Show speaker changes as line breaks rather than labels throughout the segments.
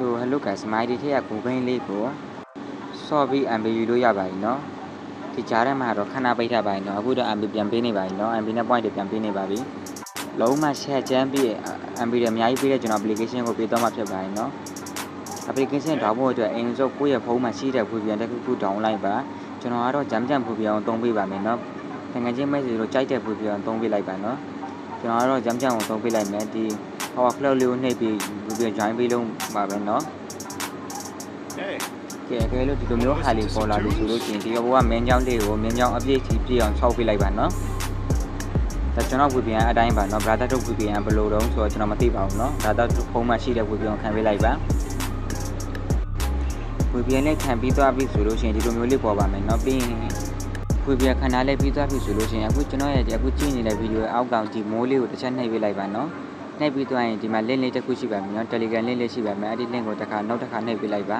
ဆို hello guys မိုင်းဒီထက်ကကိုဘိန်းလေးကိုစော့ပြီး MB ယူလို့ရပါပြီเนาะဒီကြားထဲမှာတော့ခဏပိတ်ထားပါပြီเนาะအခုတော့ MB ပြန်ပေးနေပါပြီเนาะ MB နဲ့ point တွေပြန်ပေးနေပါပြီလုံးဝ share ချမ်းပြီး MB တွေအများကြီးပေးတဲ့ကျွန်တော် application ကိုပေးတော့မှဖြစ်ပါပြီเนาะ application တောင်းဖို့အတွက်အရင်ဆုံးကိုယ့်ရဲ့ဖုန်းမှာရှိတဲ့ VPN တစ်ခုခု download ပါကျွန်တော်ကတော့ jam jam VPN ကိုသုံးပေးပါမယ်เนาะတကယ်ချင်း message လို့ကြိုက်တဲ့ VPN သုံးပေးလိုက်ပါเนาะကျွန်တော်ကတော့ jam jam ကိုသုံးပေးလိုက်မယ်ဒီ power flow လေးကိုနှိပ်ပြီး VPN join ပေးလုံးပါပဲเนาะ
Hey,
ကဲအဲလိုဒီလိုမျိုးဟာလေးပေါ်လာလို့ဆိုလို့ရှိရင်ဒီဘကမင်းကြောင်းလေးကိုမင်းကြောင်းအပြည့်ကြီးပြည့်အောင်ဆောက်ပေးလိုက်ပါเนาะဒါကျွန်တော် VPN အတိုင်းပါเนาะ brother တို့ VPN ဘယ်လိုတုံးဆိုတော့ကျွန်တော်မသိပါဘူးเนาะ brother တို့ဖုန်းမှာရှိတဲ့ VPN ကိုခံပေးလိုက်ပါ VPN နဲ့ခံပြီးသွားပြီဆိုလို့ရှိရင်ဒီလိုမျိုးလေးပေါ်ပါမယ်เนาะပြီးရင် VPN ခံထားလဲပြီးသွားပြီဆိုလို့ရှိရင်အခုကျွန်တော်ရဲ့ဒီအခုကြည့်နေတဲ့ဗီဒီယိုရဲ့အောက်ကောင်ဒီမိုးလေးကိုတစ်ချက်နှိပ်ပေးလိုက်ပါเนาะ နှိပ်ပြီးသွားရင်ဒီမှာ link လေးတစ်ခုရှိပါမယ်နော် Telegram link လေးရှိပါမယ်အဲ့ဒီ link ကိုတစ်ခါနောက်တစ်ခါနှိပ်ပေးလိုက်ပါ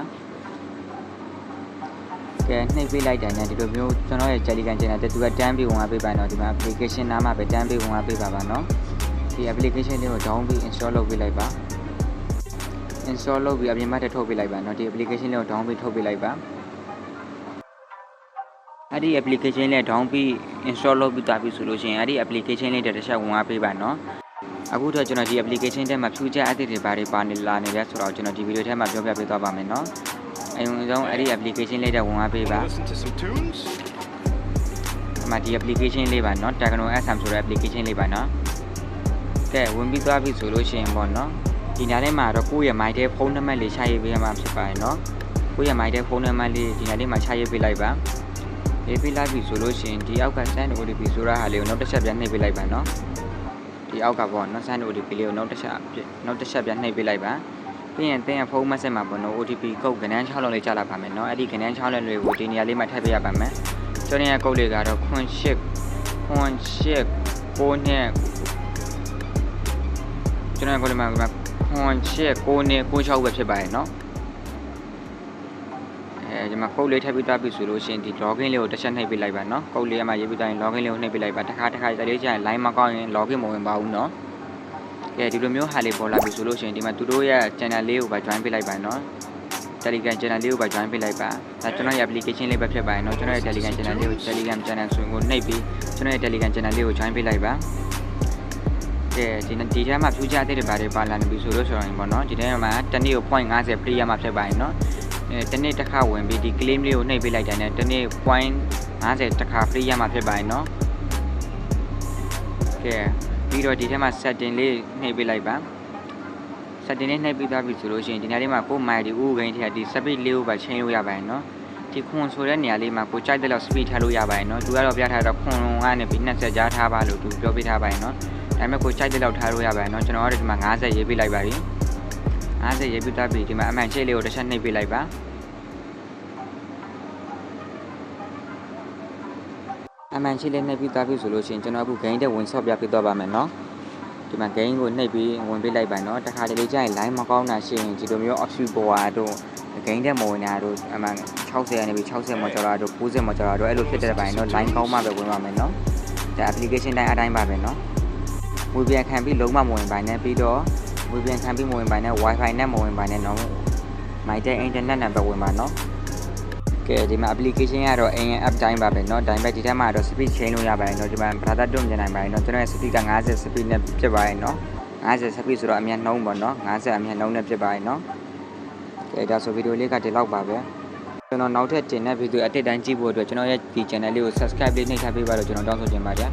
ကဲနှိပ်ပေးလိုက်တယ်နဲ့ဒီလိုမျိုးကျွန်တော်ရဲ့ Telegram channel တက်သူကတန်းပြီးဝင်လာပေးပါနော်ဒီမှာ application နားမှာပဲတန်းပြီးဝင်လာပေးပါပါနော်ဒီ application လေးကို down ပြီး install လုပ်ပေးလိုက်ပါ install လုပ်ပြီးအပြင်မှာတက်ထုတ်ပေးလိုက်ပါနော်ဒီ application လေးကို down ပြီးထုတ်ပေးလိုက်ပါအဲ့ဒီ application လေး down ပြီး install လုပ်ပြီးတာပြီဆိုလို့ရှိရင်အဲ့ဒီ application လေးတစ်ချက်ဝင်လာပေးပါနော် အခုတော့ကျွန်တော်ဒီ application ထဲမှာ future update တွေဘာတွေပါနေလာနေလဲဆိုတော့ကျွန်တော်ဒီဗီဒီယိုထဲမှာပြောပြပေးသွားပါမယ်เนาะအရင်ဆုံးအဲ့ဒီ application လေးတက်ဝင်သွားပေးပါ
listen to some tunes?
ဒီမှာဒီ application လေးပါเนาะ Techno SM ဆိုတဲ့ application လေးပါเนาะကဲဝင်ပြီးသွားပြီဆိုလို့ရှိရင်ပေါ့เนาะဒီနားထဲမှာတော့ကိုယ့်ရဲ့ my တဲ့ဖုန်းနံပါတ်လေးချရေးပေးရမှာဖြစ်ပါတယ်เนาะကိုယ့်ရဲ့ my တဲ့ဖုန်းနံပါတ်လေးဒီနားလေးမှာချရေးပေးလိုက်ပါရေးပေးလိုက်ပြီဆိုလို့ရှိရင်ဒီအောက်က send OTP ဆိုတာဟာလေးကိုနောက်တစ်ချက်ပြန်နှိပ်ပေးလိုက်ပါเนาะ ဒီအောက်ကပေါ့နော် sign OTP လေးကိုနောက်တစ်ချက်နောက်တစ်ချက်ပြန်နှိပ်ပေးလိုက်ပါပြီးရင်တင်ရဖုန်း message မှာပေါ့နော် OTP ကုတ်ကဏ္ဍ6လောက်လေးကြာလာပါမယ်နော်အဲ့ဒီကဏ္ဍ6လောက်လေးကိုဒီနေရာလေးမှာထည့်ပေးရပါမယ်ကျွန်တော်ရဲ့ကုတ်လေးကတော့ခွန်ရှစ်ခွန်ရှစ်ကိုနဲ့ကျွန်တော်ရဲ့ကုတ်လေးမှာခွန်ရှစ်ကိုနဲ့ကို6ပဲဖြစ်ပါရဲ့နော် အဲကျွန်မကုတ်လေးထည့်ပြီးသားပြီဆိုလို့ရှိရင်ဒီ login လေးကိုတစ်ချက်နှိပ်ပေးလိုက်ပါနော်ကုတ်လေးကမှရေးပြီးသားရင် login လေးကိုနှိပ်ပေးလိုက်ပါတစ်ခါတစ်ခါတလေးကျရင် line မကောက်ရင် login မဝင်ပါဘူးနော်ကဲဒီလိုမျိုးဟာလေးပေါ်လာပြီဆိုလို့ရှိရင်ဒီမှာသူတို့ရဲ့ channel လေးကိုပါ join ပေးလိုက်ပါနော် Telegram channel လေးကိုပါ join ပေးလိုက်ပါဒါကျွန်တော်ရဲ့ application လေးပဲဖြစ်ပါရင်တော့ကျွန်တော်ရဲ့ Telegram channel လေးကို Telegram channel ဆိုရင်ကိုနှိပ်ပြီးကျွန်တော်ရဲ့ Telegram channel လေးကို join ပေးလိုက်ပါကဲဒီဒီထဲမှာဖြူချတဲ့တွေပါတယ်ပါလာနေပြီဆိုလို့ဆိုရင်ပေါ့နော်ဒီထဲမှာတနေ့ကို .50 play ရမှာဖြစ်ပါရင်နော် တစ်နေ့တစ်ခါဝင်ပြီးဒီ claim လေးကိုနှိပ်ပေးလိုက်တိုင်းနဲ့တစ်နေ့ point 50တစ်ခါ free ရမှာဖြစ်ပါရင်เนาะကဲပြီးတော့ဒီထဲမှာ setting လေးနှိပ်ပေးလိုက်ပါ စက်တင်လေးနှိပ်ပြီးသားပြီဆိုလို့ရှိရင်ဒီနေရာလေးမှာကိုမိုင်ဒီဥဂိန်းထက်ဒီ speed လေးကိုပဲချိန်လို့ရပါတယ်နော်ဒီခွန်ဆိုတဲ့နေရာလေးမှာကိုကြိုက်တဲ့လောက် speed ထားလို့ရပါတယ်နော်သူကတော့ပြထားတော့ခွန်ကနေပြီး20ကြားထားပါလို့သူပြောပေးထားပါတယ်နော်ဒါပေမဲ့ကိုကြိုက်တဲ့လောက်ထားလို့ရပါတယ်နော်ကျွန်တော်ကတော့ဒီမှာ50ရေးပေးလိုက်ပါပြီ 50ရေးပြီးသားပြီဒီမှာအမှန်ချိတ်လေးကိုတစ်ချက်နှိပ်ပေးလိုက်ပါအမှန်ချိတ်လေးနှိပ်ပြီးသားပြီဆိုလို့ရှိရင်ကျွန်တော်အခု gain တဲ့ဝင်ဆော့ပြပေးသွားပါမယ်နော်ဒီမှာ gain ကိုနှိပ်ပြီးဝင်ပေးလိုက်ပါနော်တခါတလေကြာရင် line မကောင်းတာရှိရင်ဒီလိုမျိုး option ပေါ်တော့ gain တဲ့မဝင်တာတို့အမှန်60ကနေပြီး60မကျော်တာတို့90မကျော်တာတို့အဲ့လိုဖြစ်တဲ့ပိုင်းတော့ line ကောင်းမှပဲဝင်ပါမယ်နော်ဒါ application တိုင်းအတိုင်းပါပဲနော်ဝေပြန်ခံပြီးလုံးဝမဝင်ပါနဲ့ပြီးတော့ ဝေပြန်ခံပြီးမဝင်ပါနဲ့ wifi နဲ့မဝင်ပါနဲ့เนาะ my day internet နဲ့ပဲဝင်ပါเนาะကဲဒီမှာ application ကတော့ AN app တိုင်းပါပဲเนาะဒါပေမဲ့ဒီထဲမှာတော့ speed change လုပ်ရပါတယ်เนาะဒီမှာ brother တွန်းပြန်နိုင်ပါတယ်เนาะကျွန်တော်ရဲ့ speed က50 speed နဲ့ဖြစ်ပါတယ်เนาะ50 speed ဆိုတော့အမြတ်နှုံးပေါ့เนาะ50အမြတ်နှုံးနဲ့ဖြစ်ပါတယ်เนาะကဲဒါဆိုဗီဒီယိုလေးကဒီလောက်ပါပဲကျွန်တော်နောက်ထပ်တင်တဲ့ဗီဒီယိုအတစ်တိုင်းကြည့်ဖို့အတွက်ကျွန်တော်ရဲ့ဒီ channel လေးကို subscribe လေးနှိပ်ထားပေးပါလို့ကျွန်တော်တောင်းဆိုချင်ပါတယ်